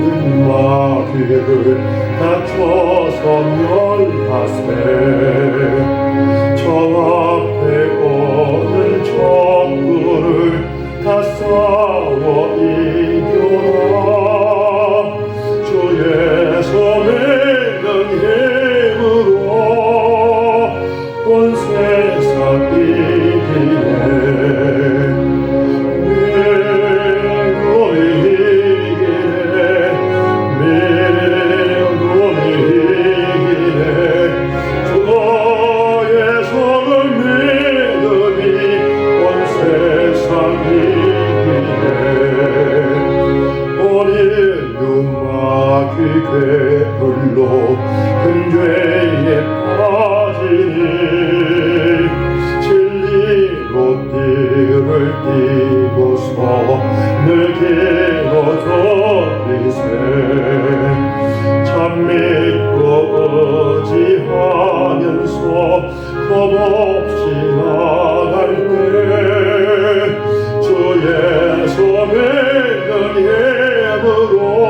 음악을 낮춰서 열하세 저 앞 눈마귀 괴물로 큰 죄에 빠지니 진리로 띠를 띠고서 늘 길어져리세 참 믿고 의지하면서 겁없이 나갈 때 주의 손에는 힘으로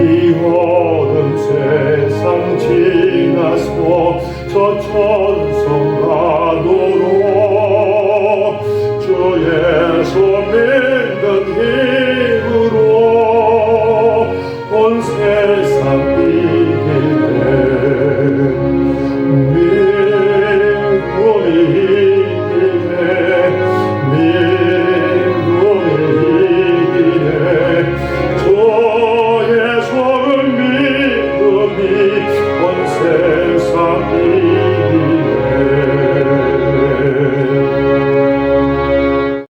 이 어른 세상 지나서 저처